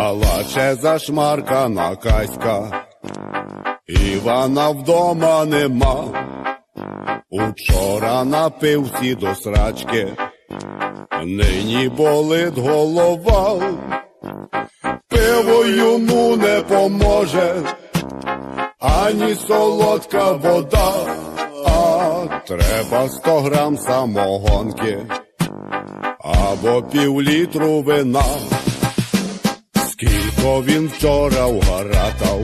Палаче зашмаркана каська, Івана вдома нема. Учора напився до срачки, нині болить голова. Пиво йому не поможе, ані солодка вода, а треба сто грам самогонки або півлітру вина. Скілько він вчора вгаратав,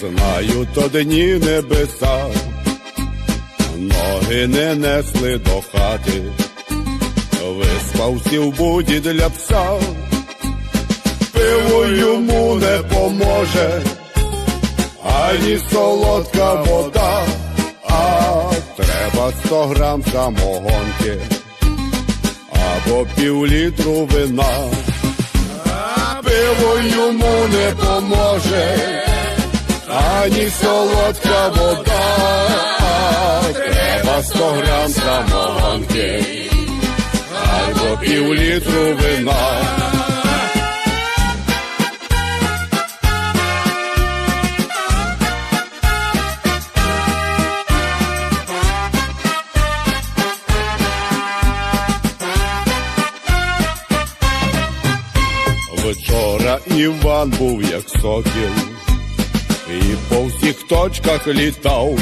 знаю, то дні небеса, ноги не несли до хати, виспався в буді для пса, пиво йому не поможе, ані солодка вода, а треба сто грам самогонки або півлітру вина. Пиво йому не поможе, ані солодка вода, треба сто грам самогонки, або півлітру вина. Іван був як сокіл, і по всіх точках літав,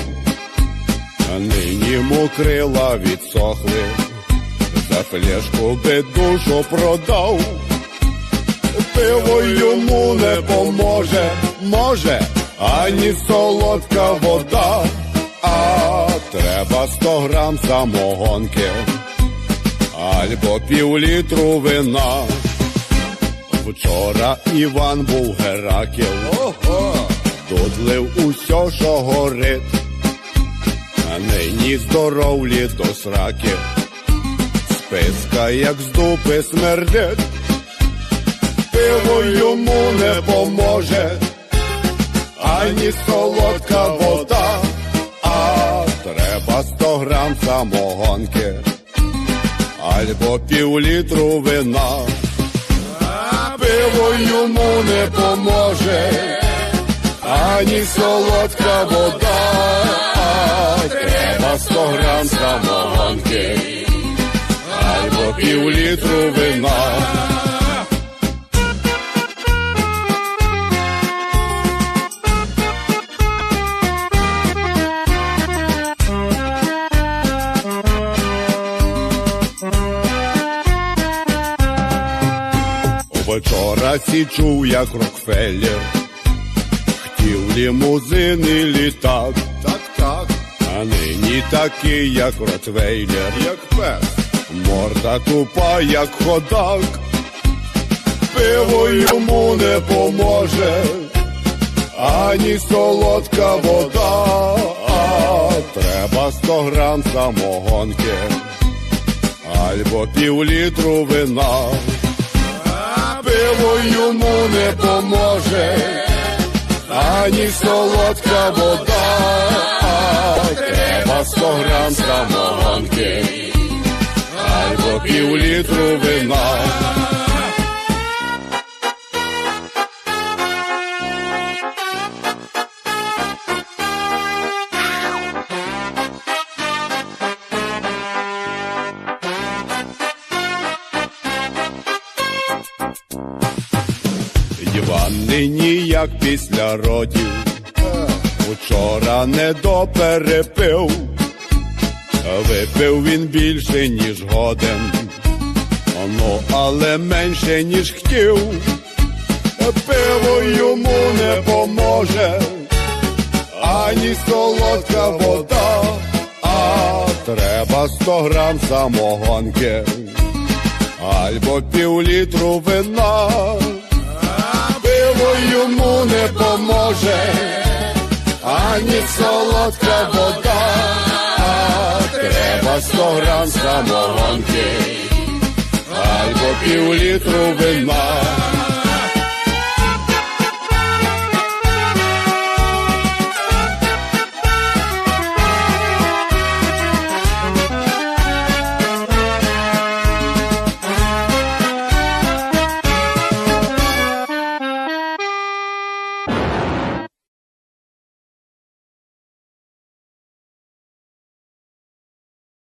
а нині йому крила відсохли, за флешку би душу продав, пиво йому не поможе, може, ані солодка вода, а треба сто грам самогонки, або півлітру вина. Вчора Іван був Геракл, додлив усьо, що горить, а нині здоровлі до сраки, списка, як з дупи смердить, пиво йому не поможе, ані солодка вода, а треба сто грам самогонки, або півлітру вина пиво йому не поможе, ані солодка вода, треба сто грам самогонки, або півлітру вина. Вчора січув, як Рокфеллер, хотів лімузини літак, так, так, а нині такий, як Ротвейлер, як пес, морда тупа, як ходак, пиво йому не поможе, ані солодка вода, а треба сто грам самогонки, або півлітру вина пиво йому не поможе, ані солодка вода, треба сто грам самогонки, або півлітру Нині як після родів, учора не доперепив, випив він більше, ніж годен, ну, але менше, ніж хотів, пиво йому не поможе, ані солодка вода, а треба сто грам самогонки, або півлітру вина поможе, ані солодка вода, а треба сто грам самогонки, або півлітру вина.